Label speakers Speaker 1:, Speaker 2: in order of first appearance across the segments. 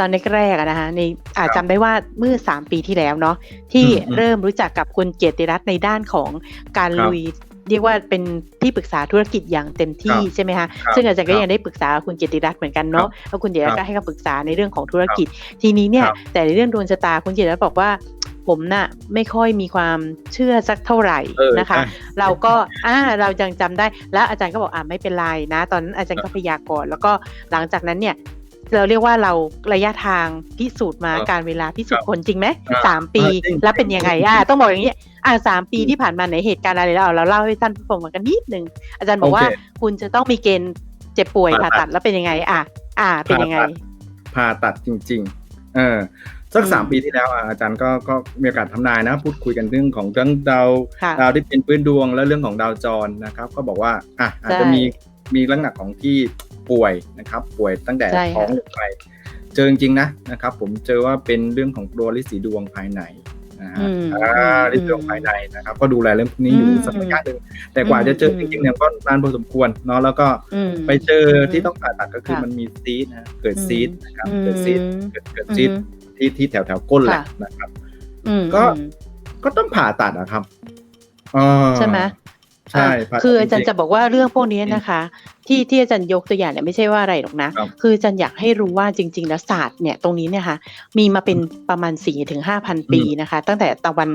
Speaker 1: ตอนแรกๆอะนะคะในอาจจำได้ว่าเมื่อ3ปีที่แล้วเนาะที่
Speaker 2: อืมอืม
Speaker 1: เริ่มรู้จักกับคุณเกียรติรัตน์ในด้านของการ
Speaker 2: ครับ
Speaker 1: ลุยเรียกว่าเป็นที่ปรึกษาธุรกิจอย่างเต็มที่
Speaker 2: ครับ
Speaker 1: ใช่ไหมคะ
Speaker 2: ครับ
Speaker 1: ซึ่งอาจารย์ก็
Speaker 2: ครับ
Speaker 1: ยังได้ปรึกษาคุณเกียรติรัตน์เหมือนกันเนาะแล้วคุณเกียรติรัตน์
Speaker 2: ครั
Speaker 1: ก็
Speaker 2: บ
Speaker 1: ให้คำปรึกษาในเรื่องของธุรกิจ ทีนี้เนี่ย
Speaker 2: ครับ
Speaker 1: แต่ในเรื่องดวงชะตาคุณเกียรติรัตน์บอกว่าผมน่ะไม่ค่อยมีความเชื่อสักเท่าไหร่
Speaker 2: เออ
Speaker 1: นะคะ
Speaker 2: ใช่
Speaker 1: เราก็อ่าเรายังจำได้ แล้วอาจารย์ก็บอกอ่าไม่เป็นไรนะ ตอนนั้นอาจารย์ก็พยากรณ์แล้วก็หลังจากนั้นเนี่ย เราเรียกว่าเราระยะทางพิสูจน์มา
Speaker 2: ครับ
Speaker 1: การเวลาพิสูจน์คนจริงไหม
Speaker 2: ครับ
Speaker 1: สามปี
Speaker 2: อ่าจริง
Speaker 1: แล้วเป็นยังไงอ่าต้องบอกอย่างนี้อ่าสามปีที่ผ่านมาในเหตุการณ์อะไรแล้วเราเล่าให้ท่านผู้ฟังกันนิดนึงอาจารย์บอกว่า
Speaker 2: โอเค
Speaker 1: คุณจะต้องมีเกณฑ์เจ็บป่วย
Speaker 2: ผ่า
Speaker 1: ผ่า
Speaker 2: ตั
Speaker 1: ตั
Speaker 2: ด
Speaker 1: ดแล้วเป็นยังไง อะอ่า เป็นยังไง
Speaker 2: ผ่าตัดจริง ๆ เออสัก
Speaker 1: อืม
Speaker 2: สามปีที่แล้วอะอาจารย์ก็ก็มีโอกาสทำนายนะ พูดคุยกันเรื่องของเรื่องดาว
Speaker 1: ค่ะ
Speaker 2: ดาวที่เป็นพื้นดวงและเรื่องของดาวจรนะครับ ก็บอกว่าอะอาจจะ
Speaker 1: ใช่
Speaker 2: มีมีลักษณะของที่ ป่วยนะครับป่วยตั้งแต่
Speaker 1: ใช่ค่ะ
Speaker 2: ท้องลงไป เจอจริงๆนะนะครับผมเจอว่าเป็นเรื่องของตัวลิสีดวงภายในนะฮะ
Speaker 1: อืม
Speaker 2: อ่าลิสีดวงภายในนะครับ ก็ดูแลเรื่องพวกนี้อยู่
Speaker 1: อืม
Speaker 2: สักระยะหนึ่งแต่กว่าจะเจอ
Speaker 1: อืม
Speaker 2: จริงๆเนี่ยก็นานพอสมควรเนาะแล้วก็
Speaker 1: อืม
Speaker 2: ไปเจอที่ต้องผ่าตัดก็คือ
Speaker 1: ค่ะ
Speaker 2: มันมีซีดนะเกิด
Speaker 1: อืม
Speaker 2: ซีดนะครับ
Speaker 1: อืม
Speaker 2: เกิดซีดเกิดเกิดซีด
Speaker 1: อืม
Speaker 2: ที่ที่แถวแถวก้นแหละ
Speaker 1: ค่ะ
Speaker 2: นะครับ
Speaker 1: อืม
Speaker 2: ก็
Speaker 1: อืม
Speaker 2: ก็ต้องผ่าตัดอะครับเออ
Speaker 1: ใช่ไหม
Speaker 2: ใช่
Speaker 1: อะ
Speaker 2: ผ่ตัด
Speaker 1: คืออาจารย์
Speaker 2: งๆ
Speaker 1: จะบอกว่าเรื่องพวกนี้นะคะ ที่ที่อาจารย์ยกตัวอย่างเนี่ยไม่ใช่ว่าอะไรหรอกนะ
Speaker 2: ครับ
Speaker 1: คืออาจารย์อยากให้รู้ว่าจริง ๆ แล้วศาสตร์เนี่ยตรงนี้เนี่ยค่ะมีมาเป็นประมาณ4ี่ถึงห้าพันปีนะคะ ตั้งแต่ตะวัน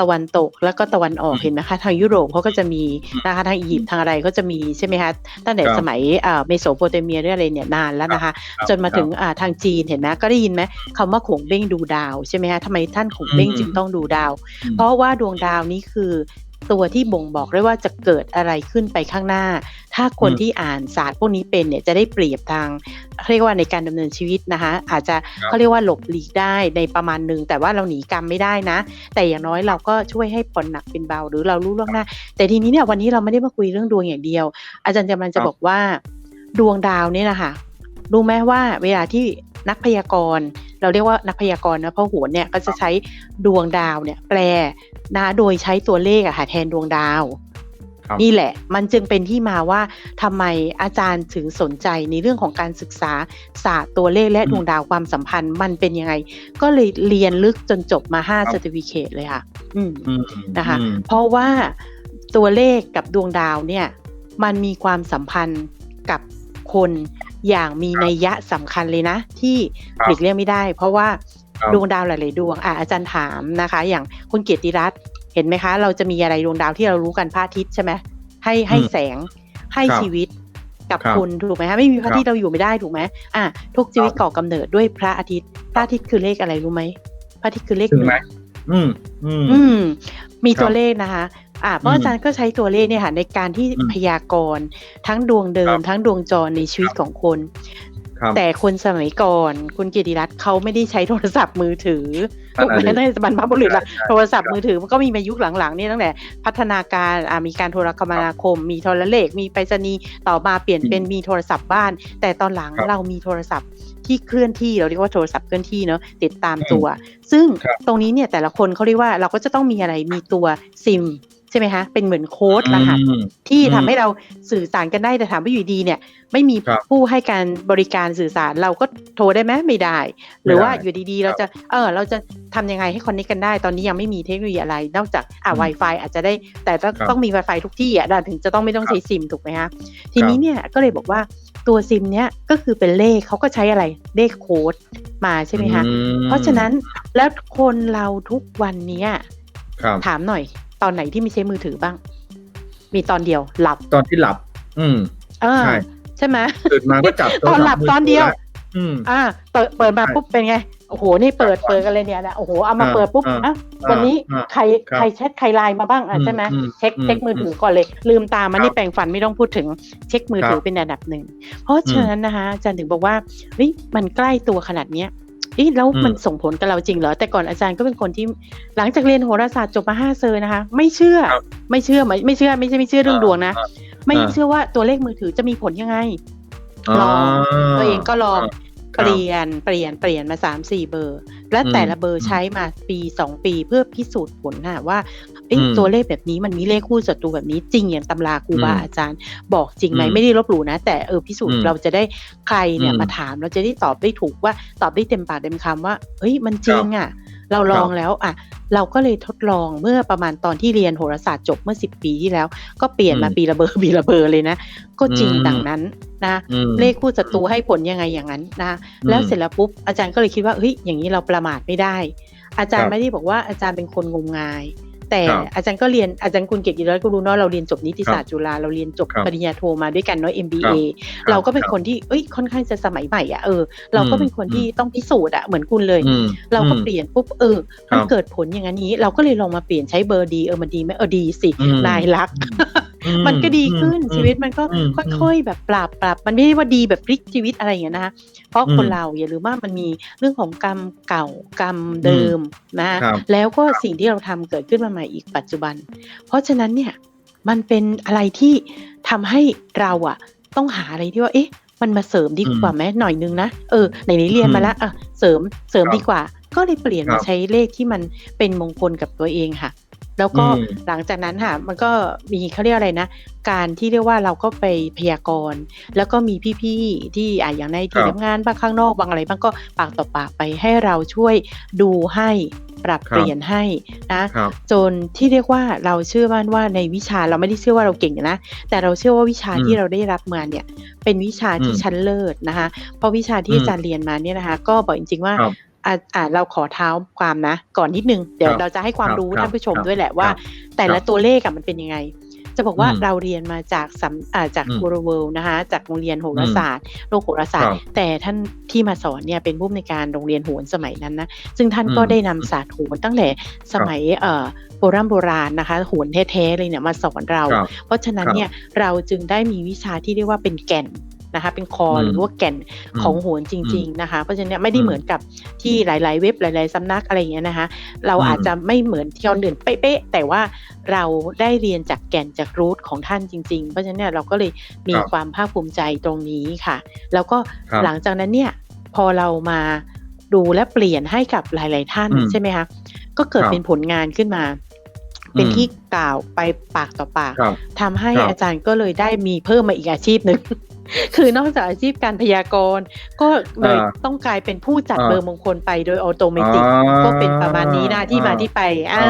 Speaker 1: ตะวันตกแล้วก็ตะวันออก
Speaker 2: อืม
Speaker 1: เห็นไหมคะ ทางยุโรปเขาก็จะมีนะคะทางอียิปต์ทางอะไรก็จะมีใช่ไหมคะตั้งแต่
Speaker 2: ครับ
Speaker 1: สมัยอ่าเมโสโปเตเมียหรืออะไรเนี่ยนานแล้วนะคะ
Speaker 2: ครับ
Speaker 1: จนมาถึงอ่าทางจีนเห็นไหมก็ได้ยินไหมคำว่าขงเบ้งดูดาวใช่ไหมคะทำไมท่านขงเบ้ง
Speaker 2: อืม
Speaker 1: จึงต้องดูดาว
Speaker 2: อืม
Speaker 1: เพราะว่าดวงดาวนี้คือ ตัวที่บ่งบอกได้ว่าจะเกิดอะไรขึ้นไปข้างหน้า ถ้าคน
Speaker 2: อืม
Speaker 1: ที่อ่านศาสตร์พวกนี้เป็นเนี่ยจะได้เปรียบทางเรียกว่าในการดำเนินชีวิตนะคะ อาจจะ
Speaker 2: ครับ
Speaker 1: เขาเรียกว่าหลบหลีกได้ในประมาณหนึ่งแต่ว่าเราหนีกรรมไม่ได้นะ แต่อย่างน้อยเราก็ช่วยให้ผ่อนหนักเป็นเบาหรือเรารู้ล่วงหน้า แต่ทีนี้เนี่ยวันนี้เราไม่ได้มาคุยเรื่องดวงอย่างเดียว อาจารย์กำลังจะ
Speaker 2: ครับ
Speaker 1: บอกว่าดวงดาวเนี่ยนะคะรู้ไหมว่าเวลาที่นักพยากรณ์ เราเรียกว่านักพยากรณ์นะเพราะโหนเนี่ยก็จะใช้ดวงดาวเนี่ยแปล นะโดยใช้ตัวเลขอะค่ะแทนดวงดาว
Speaker 2: ครับ
Speaker 1: นี่แหละ มันจึงเป็นที่มาว่าทำไมอาจารย์ถึงสนใจในเรื่องของการศึกษาศาสตร์ตัวเลขและ
Speaker 2: อืม
Speaker 1: ดวงดาวความสัมพันธ์ มันเป็นยังไง ก็เลยเรียนลึกจนจบมาห้า
Speaker 2: ครับ
Speaker 1: เซอร์ติฟิเคตเลยค่ะ อืม
Speaker 2: อืม
Speaker 1: นะคะ
Speaker 2: อืม
Speaker 1: เพราะว่าตัวเลขกับดวงดาวเนี่ย มันมีความสัมพันธ์กับคนอย่างมีนัยยะสำคัญเลยนะ ที่
Speaker 2: ครับ
Speaker 1: หลีกเลี่ยงไม่ได้ เพราะว่า
Speaker 2: ครับ
Speaker 1: ดวงดาวหลาย ๆ ดวงอะอาจารย์ถามนะคะ อย่างคุณเกียรติรัตน์เห็นไหมคะ เราจะมีอะไรดวงดาวที่เรารู้กันพระอาทิตย์ใช่ไหมให้ให้
Speaker 2: อืม
Speaker 1: แสงให้
Speaker 2: ครับ
Speaker 1: ชีวิตกับ
Speaker 2: ครับ
Speaker 1: คุณถูกไหมคะไม่มีพระอาทิตย์
Speaker 2: ครับ
Speaker 1: เราอยู่ไม่ได้ถูกไหมอะทุกชีวิตก่อกำเนิดด้วยพระอาทิตย์พระอาทิตย์คือเลขอะไรรู้ไหมพระอาทิตย์คือเลข
Speaker 2: ถึง
Speaker 1: หนึ่
Speaker 2: ไหม
Speaker 1: ง
Speaker 2: อืมอืม
Speaker 1: อืมมี
Speaker 2: ครับ
Speaker 1: ตัวเลขนะคะอ่าเพราะ
Speaker 2: อืม
Speaker 1: อาจารย์ก็ใช้ตัวเลขเนี่ยค่ะในการที่
Speaker 2: อืม
Speaker 1: พยากรณ์ทั้งดวงเดิ
Speaker 2: ครั
Speaker 1: ม
Speaker 2: บ
Speaker 1: ทั้งดวงจรในชีวิตของคน
Speaker 2: ครับ
Speaker 1: แต่คนสมัยก่อน คุณกิติรัตน์เขาไม่ได้ใช้โทรศัพท์มือถือ
Speaker 2: นั่
Speaker 1: ถู
Speaker 2: น
Speaker 1: กไหม
Speaker 2: น่ะดิ
Speaker 1: ตั้งแต่บรรพบุรุษละ
Speaker 2: ใช่ใช่
Speaker 1: โทรศัพท์มือถือมันก็มีมายุคหลังๆนี่ตั้งแต่พัฒนาการอ่ามีการโทรคมนาคม มีโทรเลข มีไปรษณีย์ต่อมาเปลี่ยนเป็นมีโทรศัพท์บ้าน แต่ตอนหลัง
Speaker 2: ครับ
Speaker 1: เรามีโทรศัพท์ที่เคลื่อนที่เราเรียกว่าโทรศัพท์เคลื่อนที่เนาะติดตาม
Speaker 2: อืม
Speaker 1: ตัว ซึ่ง
Speaker 2: ครับ
Speaker 1: ตรงนี้เนี่ยแต่ละคนเขาเรียกว่าเราก็จะต้องมีอะไรมีตัวซิม ใช่ไหมคะ เป็นเหมือนโค้ดรหัส
Speaker 2: อืม
Speaker 1: ที่
Speaker 2: อืม
Speaker 1: ทำให้เราสื่อสารกันได้แต่ถามว่าอยู่ดีเนี่ย ไม่มี
Speaker 2: ครับ
Speaker 1: ผู้ให้การบริการสื่อสารเราก็โทรได้ไหมไม่ได้ หรือว่า
Speaker 2: ไม่ได้
Speaker 1: อยู่ดีๆ เราจะเออเราจะทำยังไงให้คอนเนคกันได้ ตอนนี้ยังไม่มีเทคโนโลยีอะไร นอกจากอ่า
Speaker 2: อืม
Speaker 1: Wi-Fi อาจจะได้แต่ต้อง
Speaker 2: ครับ
Speaker 1: ต้องมี Wi-Fi ทุกที่อะถึงจะต้องไม่ต้อง
Speaker 2: ครับ
Speaker 1: ใช้ซิมถูกไหมคะทีนี้เนี่ยก็เลยบอกว่าตัวซิมเนี้ยก็คือเป็นเลขเขาก็ใช้อะไรเลขโค้ดมาใช่ไหมคะ
Speaker 2: อืม
Speaker 1: เพราะฉะนั้นแล้วคนเราทุกวันเนี้ย
Speaker 2: ครับ
Speaker 1: ถามหน่อย ตอนไหนที่ไม่ใช้มือถือบ้าง มีตอนเดียวหลับ
Speaker 2: ตอนที่หลับ อืม
Speaker 1: เออ
Speaker 2: ใช่
Speaker 1: ใช่ไหม
Speaker 2: ตื่นมาก็จับโทร
Speaker 1: ตอน
Speaker 2: ศัพท์
Speaker 1: หลับ
Speaker 2: มื
Speaker 1: ตอนเดียว
Speaker 2: ถืละอืม
Speaker 1: อ่าเปิดเปิดมา
Speaker 2: ใช่
Speaker 1: ปุ๊บเป็นไงโอ้โหนี่เปิดเปิดกันเลยเนี่ยนะโอ้โหเอามา
Speaker 2: อ่า
Speaker 1: เปิดปุ๊บ
Speaker 2: อ่า
Speaker 1: อะวันนี้
Speaker 2: อ่า
Speaker 1: ใคร
Speaker 2: ครับ
Speaker 1: ใครแชทใครไลน์มาบ้างอะ
Speaker 2: อืม
Speaker 1: ใช่ไหม
Speaker 2: อืม
Speaker 1: เช็ค
Speaker 2: อืม
Speaker 1: เช็คมือถือก่อนเลย ลืมตามา
Speaker 2: ครับ
Speaker 1: นี่แปรงฟันไม่ต้องพูดถึงเช็คมือถือ
Speaker 2: ครับ
Speaker 1: เป็นอันดับหนึ่งเพราะฉะนั้นนะคะอาจารย์ถึงบอกว่าเฮ้ยมันใกล้ตัวขนาดเนี้ย เอ๊ะแล้ว
Speaker 2: อืม
Speaker 1: มันส่งผลกับเราจริงเหรอ แต่ก่อนอาจารย์ก็เป็นคนที่หลังจากเรียนโหราศาสตร์จบมาห้าเซอร์นะคะ ไม่เชื่อ
Speaker 2: ครับ
Speaker 1: ไม่เชื่อไม่ไม่เชื่อ ไม่ใช่ไม่เชื่อเรื่องดวงนะ
Speaker 2: อ่า
Speaker 1: ไม่
Speaker 2: อ่า
Speaker 1: เชื่อว่าตัวเลขมือถือจะมีผลยังไง
Speaker 2: อ่า
Speaker 1: ลองตัวเองก็ลอง
Speaker 2: ครับ
Speaker 1: เปลี่ยนเปลี่ยนเปลี่ยนมาสามสี่เบอร์ และ
Speaker 2: อืม
Speaker 1: แต่ละเบอร์
Speaker 2: อืม
Speaker 1: ใช้มาปีสองปีเพื่อพิสูจน์ผลนะว่าเอ้ย
Speaker 2: อืม
Speaker 1: ตัวเลขแบบนี้มันมีเลขคู่ศัตรูแบบนี้จริงอย่างตำราครูบา
Speaker 2: อืม
Speaker 1: อาจารย์ บอกจริงไหม
Speaker 2: อืม
Speaker 1: ไม่ได้ลบหลู่นะ แต่เออพิสูจ
Speaker 2: อื
Speaker 1: น์
Speaker 2: ม
Speaker 1: เราจะได้ใครเนี่ย
Speaker 2: อืม
Speaker 1: มาถามเราจะได้ตอบได้ถูกว่าตอบได้เต็มปากเต็มคำว่าเฮ้ยมันจริงอะ เราลองแล้วอะเราก็เลยทดลองเมื่อประมาณตอนที่เรียนโหราศาสตร์จบเมื่อสิบปีที่แล้ว ก็เปลี่ยนมา
Speaker 2: อืม
Speaker 1: ปีละเบอร์ปีละเบอร์เลยนะ ก็จริง
Speaker 2: อืม
Speaker 1: ดังนั้นนะ
Speaker 2: อืม
Speaker 1: เลขคู่ศัตรูให้ผลยังไงอย่างนั้นนะแล้วเสร็จแล้วปุ๊บอาจารย์ก็เลยคิดว่าเฮ้ยอย่างนี้เราประมาทไม่ได้ อาจาร
Speaker 2: ค
Speaker 1: ย์
Speaker 2: รับ
Speaker 1: ไม่ได้บอกว่าอาจารย์เป็นคนงมงาย แต่
Speaker 2: ครับ
Speaker 1: อาจารย์ก็เรียนอาจารย์คุณเกียรติรัตน์ก็รู้เนาะเราเรียนจบนิติศาสตร์จุฬาเราเรียนจบ
Speaker 2: ครับ
Speaker 1: ปริญญาโทมาด้วยกันเนาะ MBA
Speaker 2: ครับ
Speaker 1: เราก็เป็น
Speaker 2: ครับ
Speaker 1: คนที่เอ้ยค่อนข้างจะสมัยใหม่อะเออเราก็เป็นคน
Speaker 2: อืม
Speaker 1: ที่ต้องพิสูจน์อะเหมือนคุณเลย
Speaker 2: อืม
Speaker 1: เราก็
Speaker 2: อืม
Speaker 1: เปลี่ยนปุ๊บเออ
Speaker 2: ครับ
Speaker 1: มันเกิดผลอย่างนั้นนี้ เราก็เลยลองมาเปลี่ยนใช้เบอร์ดีเออมันดีไหมเออดีสิ
Speaker 2: อืม
Speaker 1: นายรัก
Speaker 2: อื
Speaker 1: มันก็ดีขึ้น
Speaker 2: อืม
Speaker 1: ชีวิตมันก็
Speaker 2: อืม
Speaker 1: ค่อยๆ แบบปรับปรับมันไม่ได้ว่าดีแบบพลิกชีวิตอะไรอย่างเงี้ยนะคะเพราะ
Speaker 2: อืม
Speaker 1: คนเราอย่าลืมว่ามันมีเรื่องของกรรมเก่ากรรมเดิมนะ
Speaker 2: ครับ
Speaker 1: แล้วก็สิ่งที่เราทำเกิดขึ้นมาใหม่อีกปัจจุบัน เพราะฉะนั้นเนี่ยมันเป็นอะไรที่ทำให้เราอะต้องหาอะไรที่ว่าเอ๊ะมันมาเสริมดีกว่าไหมหน่อยนึงนะเออไหนนี้เรียนมาแล้วอะเสริมเสริม
Speaker 2: ครับ
Speaker 1: ดีกว่า ก็เลยเปลี่ยน
Speaker 2: ครั
Speaker 1: มา
Speaker 2: บ
Speaker 1: ใช้เลขที่มันเป็นมงคลกับตัวเองค่ะ แล้วก็
Speaker 2: อืม
Speaker 1: หลังจากนั้นค่ะมันก็มีเขาเรียกอะไรนะ การที่เรียกว่าเราก็ไปพยากรณ์ แล้วก็มีพี่ๆที่อะอย่างในที่
Speaker 2: ครับ
Speaker 1: ทำงานบ้างข้างนอกบางอะไรบ้างก็ปากต่อปากไปให้เราช่วยดูให้ปรับ
Speaker 2: ครับ
Speaker 1: เปลี่ยนให้นะ
Speaker 2: ครับ
Speaker 1: จนที่เรียกว่าเราเชื่อมั่นว่าในวิชาเราไม่ได้เชื่อว่าเราเก่งนะแต่เราเชื่อว่าวิชา
Speaker 2: อืม
Speaker 1: ที่เราได้รับมาเนี่ยเป็นวิชาที่
Speaker 2: อืม
Speaker 1: ชั้นเลิศนะคะเพราะวิชาที่
Speaker 2: อืม
Speaker 1: อาจารย์เรียนมาเนี่ยนะคะก็บอกจริงๆว่า
Speaker 2: ครับ
Speaker 1: อ่าอ่าเราขอเท้าความนะ ก่อนนิดนึง เดี๋ยว
Speaker 2: ครับ
Speaker 1: เราจะให้ความ
Speaker 2: ครับ
Speaker 1: รู้
Speaker 2: ครับ
Speaker 1: ท่านผู้ชม
Speaker 2: ครับ
Speaker 1: ด้วยแหละว่า
Speaker 2: ครับ
Speaker 1: แต่ละ
Speaker 2: ครับ
Speaker 1: ตัวเลขอะมันเป็นยังไง จะบอกว่า
Speaker 2: อืม
Speaker 1: เราเรียนมาจากสำอ่าจาก
Speaker 2: อืม
Speaker 1: กูรูเวิลด์นะคะ จากโรงเรียนโหราศาสตร์โลกโหราศาสต
Speaker 2: ครั
Speaker 1: ร์
Speaker 2: บ
Speaker 1: แต่ท่านที่มาสอนเนี่ยเป็นผู้ในวยการโรงเรียนโหนสมัยนั้นนะซึ่งท่าน
Speaker 2: อืม
Speaker 1: ก็ได้นำศาสตร์โหนตั้งแต่สมัยเอ่อโบราณโบราณนะคะโหนแท้ๆเลยเนี่ยมาสอนเรา
Speaker 2: ครับ
Speaker 1: เพราะฉะนั้น
Speaker 2: ครับ
Speaker 1: เนี่ยเราจึงได้มีวิชาที่เรียกว่าเป็นแก่น นะคะเป็นคอ
Speaker 2: อืม
Speaker 1: หรือว่าแก่น
Speaker 2: อืม
Speaker 1: ของโหนจริง ๆนะคะ เพราะฉะนั้นเนี่ยไม่ได้
Speaker 2: อืม
Speaker 1: เหมือนกับที่หลาย ๆ เว็บหลาย ๆสำนักอะไรอย่างเงี้ยนะคะ เรา
Speaker 2: อืม
Speaker 1: อาจจะไม่เหมือนที่คนอื่นเป๊ะๆแต่ว่าเราได้เรียนจากแก่นจากรูทของท่านจริง ๆ เพราะฉะนั้นเนี่ยเราก็เลยมี
Speaker 2: ครับ
Speaker 1: ความภาคภูมิใจตรงนี้ค่ะ แล้วก็
Speaker 2: ครับ
Speaker 1: หลังจากนั้นเนี่ยพอเรามาดูและเปลี่ยนให้กับหลาย ๆ ท่าน
Speaker 2: อืม
Speaker 1: ใช่ไหมคะก็เกิด
Speaker 2: ครับ
Speaker 1: เป็นผลงานขึ้นมา เป็น
Speaker 2: อืม
Speaker 1: ที่กล่าวไปปากต่อปาก
Speaker 2: ครับ
Speaker 1: ทำให้
Speaker 2: ครับ
Speaker 1: อาจารย์ก็เลยได้มีเพิ่มมาอีกอาชีพหนึ่ง คือนอกจากอาชีพการพยากรณ์ ก็เลย
Speaker 2: อ่า
Speaker 1: ต้องกลายเป็นผู้จัด
Speaker 2: อ่า
Speaker 1: เบอร์มงคลไปโดยอัตโนมัติ
Speaker 2: อ่า
Speaker 1: ก็เป็นประมาณนี้นะที่มาที่ไป อ่า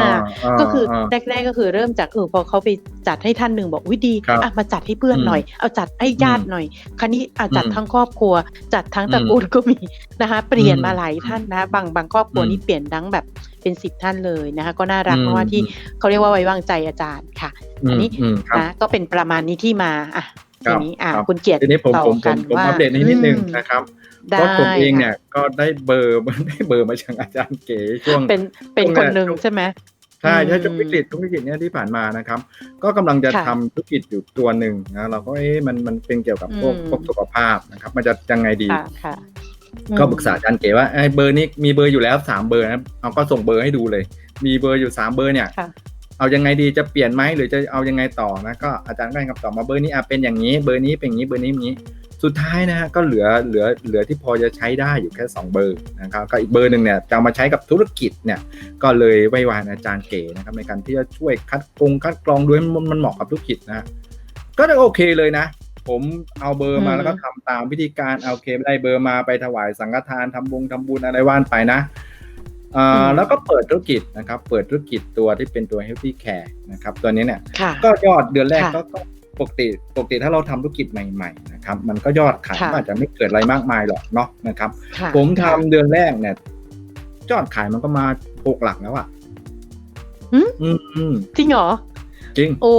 Speaker 1: าก็คือ
Speaker 2: อ่า
Speaker 1: แรกๆก็คือเริ่มจากเออพอเขาไปจัดให้ท่านหนึ่งบอกวิดี
Speaker 2: ครับ
Speaker 1: อะมาจัดให้เพื่อน
Speaker 2: อืม
Speaker 1: หน่อย เอาจัดให้ญาติหน่อย คราวนี้อะจัด
Speaker 2: อืม
Speaker 1: ทั้งครอบครัว จัดทั้งตระ
Speaker 2: อืม
Speaker 1: กูลก็มีนะคะ เปลี่ยน
Speaker 2: อืม
Speaker 1: มาหลายท่านนะบางบางครอบครัว
Speaker 2: อืม
Speaker 1: นี่เปลี่ยนทั้งแบบเป็นสิบท่านเลยนะคะ ก็น่ารัก
Speaker 2: อืม
Speaker 1: เพราะว่าที่
Speaker 2: อืม
Speaker 1: เขาเรียกว่าไว้วางใจอาจารย์ค่ะ อันนี้
Speaker 2: อืมครับ
Speaker 1: นะก็เป็นประมาณนี้ที่มาอะ
Speaker 2: ครั
Speaker 1: ที
Speaker 2: บ
Speaker 1: นี้อะ
Speaker 2: ครับ
Speaker 1: คุณเกียรติ
Speaker 2: ทีนี้ผม
Speaker 1: ต่อ
Speaker 2: ผมผ
Speaker 1: กั
Speaker 2: ม
Speaker 1: น
Speaker 2: ผม
Speaker 1: ว่า
Speaker 2: อัปเดตนิดนิดนึง
Speaker 1: อืม
Speaker 2: นะครับ
Speaker 1: ได้
Speaker 2: เพราะผมเองเนี่ย
Speaker 1: ค่ะ
Speaker 2: ก็ได้เบอร์ได้เบอร์มาจากอาจารย์เก๋ช่วง
Speaker 1: เป็นเป็น
Speaker 2: ช่วง
Speaker 1: คนหนึ่ง
Speaker 2: ช่วง
Speaker 1: ใช่ไหม
Speaker 2: ใช่ใช่
Speaker 1: อืม
Speaker 2: ช่วงวิกฤตช่วงวิกฤตเนี่ยที่ผ่านมานะครับ ก็กำลังจะ
Speaker 1: ค่ะ
Speaker 2: ทำธุรกิจอยู่ตัวหนึ่งนะเราก็เอ๊ะมันมันเป็นเกี่ยวกับพวก
Speaker 1: อืม
Speaker 2: พวกสุขภาพนะครับ มันจะยังไงดี
Speaker 1: ค่ะค่ะ
Speaker 2: ก็ปรึกษาอาจารย์เก๋ว่าไอ้เบอร์นี้มีเบอร์อยู่แล้วสามเบอร์นะเอาก็ส่งเบอร์ให้ดูเลย มีเบอร์อยู่สามเบอร์เนี่ย
Speaker 1: ค่ะ
Speaker 2: เอายังไงดีจะเปลี่ยนไหมหรือจะเอายังไงต่อนะก็อาจารย์ก็ให้คำตอบมาเบอร์นี้อะเป็นอย่างนี้เบอร์นี้เป็นอย่างนี้เบอร์นี้อย่างนี้ สุดท้ายนะฮะก็เหลือเหลือเหลือที่พอจะใช้ได้อยู่แค่ 2 เบอร์นะครับก็อีกเบอร์หนึ่งเนี่ยจะเอามาใช้กับธุรกิจเนี่ยก็เลยไว้วานอาจารย์เก๋นะครับในการที่จะช่วยคัดกรองคัดกรองด้วยมันมันเหมาะกับธุรกิจนะฮะก็ได้โอเคเลยนะผมเอาเบอร์มา
Speaker 1: อืม
Speaker 2: แล้วก็ทำตามวิธีการเอาโอเคได้เบอร์มาไปถวายสังฆทานทำบุญทำบุญอะไรว่านไปนะอ่า แล้วก็เปิดธุรกิจนะครับ เปิดธุรกิจตัวที่เป็นตัว healthy care นะครับ ตัวนี้เนี่ย
Speaker 1: ค่ะ
Speaker 2: ก็ยอดเดือนแรก
Speaker 1: ค่ะ
Speaker 2: ก็ก็ปกติปกติถ้าเราทำธุรกิจใหม่ๆนะครับ มันก็ยอดขาย
Speaker 1: ค่ะ
Speaker 2: ก็อาจจะไม่เกิดอะไรมากมายหรอกเนาะนะครับ
Speaker 1: ค่ะ
Speaker 2: ผมทำ
Speaker 1: ค่ะ
Speaker 2: เดือนแรกเนี่ยยอดขายมันก็มาหกหลักแล้วอะ
Speaker 1: หืม
Speaker 2: อืมอืม
Speaker 1: จริงเหรอ
Speaker 2: จริง
Speaker 1: โอ้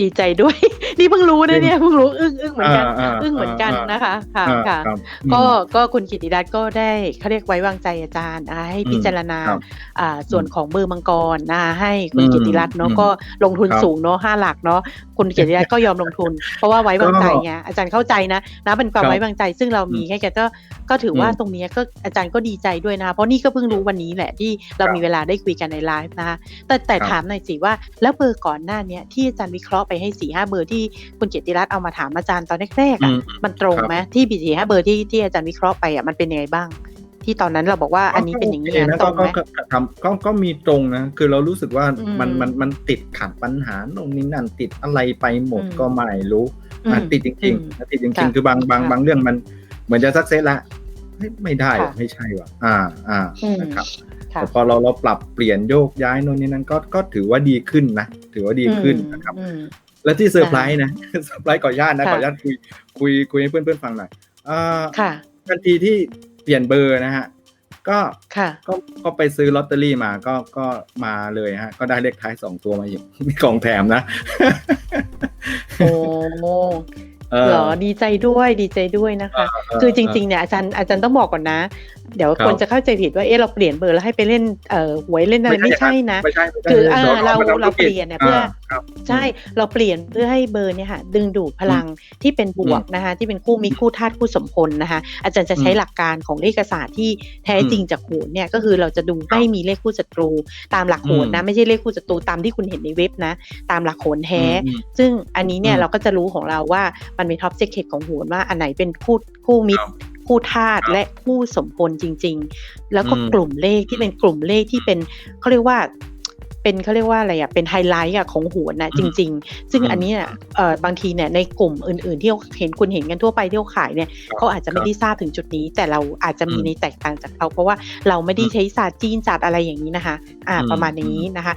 Speaker 1: ดีใจด้วยนี่เพิ่งรู้นะเนี่ยเพิ่งรู้อึ้งอึ้งเหมือนกันาาอึ้งเหมือนกัน
Speaker 2: อ่า
Speaker 1: นะคะค่ะ
Speaker 2: อ่า
Speaker 1: ค่ะ
Speaker 2: ครับ
Speaker 1: ก็
Speaker 2: อืม
Speaker 1: ก็คุณกิติรัตน์ก็ได้เขาเรียกไว้วางใจอาจารย์นะคะให้
Speaker 2: อืม
Speaker 1: พิจารณา
Speaker 2: ครับ
Speaker 1: อ่าส่วนของเบอร์มังกรนะคะให้คุณ
Speaker 2: อืม
Speaker 1: กิติรัตน์เนาะ
Speaker 2: อืม
Speaker 1: ก็ลงทุน
Speaker 2: ครับ
Speaker 1: สูงเนาะห้าหลักเนาะคุณกิติรัตน์ก็ยอมลงทุน เพราะว่าไว้วางใจไงอาจารย์เข้าใจนะนะเป็นความ
Speaker 2: ครับ
Speaker 1: ไว้วางใจซึ่งเรามี
Speaker 2: อืม
Speaker 1: แค่แกก็ก็ถือว่า
Speaker 2: อืม
Speaker 1: ตรงเนี้ยก็อาจารย์ก็ดีใจด้วยนะคะเพราะนี่ก็เพิ่งรู้วันนี้แหละที่เรา
Speaker 2: ครับ
Speaker 1: มีเวลาได้คุยกันในไลฟ์นะคะแต่แต่
Speaker 2: ครับ
Speaker 1: ถามหน่อยสิว่าแล้วเบอร์ก่อนหน้าเนี้ยที่อาจารย์วิเคราะห์ไปให้สี่ห้าเบอร์ที่คุณเกียรติรัตน์เอามาถามอาจารย์ตอนแรกๆ
Speaker 2: อื
Speaker 1: อะ
Speaker 2: ม
Speaker 1: มันตรงไหมที่บีสี่ห้าเบอร์ที่ที่อาจารย์วิเคราะห์ไปอะมันเป็นยังไงบ้าง ที่ตอนนั้นเราบอกว่าอันนี้เป็นอย่างนี้
Speaker 2: ก็โค
Speaker 1: นะ
Speaker 2: นะ
Speaker 1: ต
Speaker 2: ก็
Speaker 1: รงไหม
Speaker 2: ก็ก็ทำก็ก็มีตรงนะ คือเรารู้สึกว่า
Speaker 1: อืม
Speaker 2: มันมันมันติดขัดปัญหาโน่นนี่นั่นติดอะไรไปหมด
Speaker 1: อืม
Speaker 2: ก็ไม่รู้
Speaker 1: อืม
Speaker 2: อะติดจริง
Speaker 1: อืม
Speaker 2: ๆนะติดจริง
Speaker 1: ค่ะ
Speaker 2: ๆคือบางบาง
Speaker 1: ค่ะ
Speaker 2: บางเรื่องมันเหมือนจะสักเซสละเฮ้ยไม่ได้ว่ะ
Speaker 1: ค่ะ
Speaker 2: ไม่ใช่ว่ะอ่าอ่า
Speaker 1: อืม
Speaker 2: นะครับ
Speaker 1: ค่ะ
Speaker 2: แต่พอเราเราปรับเปลี่ยนโยกย้ายโน่นนี่นั่นก็ก็ถือว่าดีขึ้นนะ ถือว่าดีขึ้นนะครับ
Speaker 1: อืม
Speaker 2: และที่เซอร์ไพรส์นะเซอร์ไพรส์ก่อญาตนะ
Speaker 1: ค่ะ
Speaker 2: ก่อญาตคุยคุยคุยให้เพื่อนๆฟังหน่อยอ่า
Speaker 1: ค่ะ
Speaker 2: ทันทีที่เปลี่ยนเบอร์นะฮะ ก็
Speaker 1: ค่ะ
Speaker 2: ก็ก็ไปซื้อลอตเตอรี่มาก็ก็มาเลยฮะ ก็ได้เลขท้ายสองตัวมาอีกมีกล่องแถมนะ
Speaker 1: โอ้
Speaker 2: เออ
Speaker 1: เหรอดีใจด้วยดีใจด้วยนะคะ คือจริงๆเนี่ยอาจารย์อาจารย์ต้องบอกก่อนนะ เดี๋ยว
Speaker 2: ครับ
Speaker 1: คนจะเข้าใจผิดว่าเอ๊ะเราเปลี่ยนเบอร์แล้วให้ไปเล่นเอ่อหวยเล่นอะไรไม่ใช่นะ
Speaker 2: ไม่ใช่ไม่ใช่
Speaker 1: คืออ่า
Speaker 2: ดี๋ยว
Speaker 1: เรา
Speaker 2: มทำ
Speaker 1: เรา
Speaker 2: ธุกิจ
Speaker 1: เปลี่ยนเนี่ยเพื่อ
Speaker 2: ครับ
Speaker 1: ใช่เราเปลี่ยนเพื่อให้เบอร์เนี่ยค่ะดึงดูดพลังที่เป็นบวกนะคะที่เป็นคู่มิตรคู่ธาตุคู่สมพลนะคะอาจารย์จะใช้
Speaker 2: อืม
Speaker 1: หลักการของเลขศาสตร์ที่แท้จริงจากโหนเนี่ยก็คือเราจะดูไม่มีเลขคู่ศัตรู ตามหลักโหน
Speaker 2: อื
Speaker 1: นะ
Speaker 2: ม
Speaker 1: ไม่ใช่เลขคู่ศัตรูตามที่คุณเห็นในเว็บนะ ตามหลักโหนแท้
Speaker 2: อืม
Speaker 1: ซึ่งอันนี้เนี่ย
Speaker 2: อืม
Speaker 1: เราก็จะรู้ของเราว่ามันเป็นท็อปเซ c เคตของโหนว่าอันไหนเป็นคู่คู่มิต
Speaker 2: ค
Speaker 1: ร
Speaker 2: รับ
Speaker 1: คู่ธาตุ
Speaker 2: ครับ
Speaker 1: และคู่สมพลจริง ๆ แล้วก็
Speaker 2: อืม
Speaker 1: กลุ่มเลขที่เป็นกลุ่มเลขที่เป็นเขาเรียกว่าเป็นเขาเรียกว่าอะไรอะเป็นไฮไลท์อะของโหัวนะ
Speaker 2: อื
Speaker 1: จ
Speaker 2: ม
Speaker 1: ริง ๆ ซึ่ง
Speaker 2: อืม
Speaker 1: อันเนี้ยเอ่อบางทีเนี่ยในกลุ่มอื่น ๆ ที่เขาเห็นคุณเห็นกันทั่วไปที่เขาขายเนี่ย
Speaker 2: ครับ
Speaker 1: เขาอาจจะไม่ได้ทราบถึงจุดนี้ แต่เราอาจจะมี
Speaker 2: อืม
Speaker 1: ในแตกต่างจากเขาเพราะว่าเราไม่ได้
Speaker 2: อืม
Speaker 1: ใช้ศาสตร์จีนศาสตร์อะไรอย่างนี้นะคะ อ่า
Speaker 2: อืม
Speaker 1: ประมาณนี้นะคะ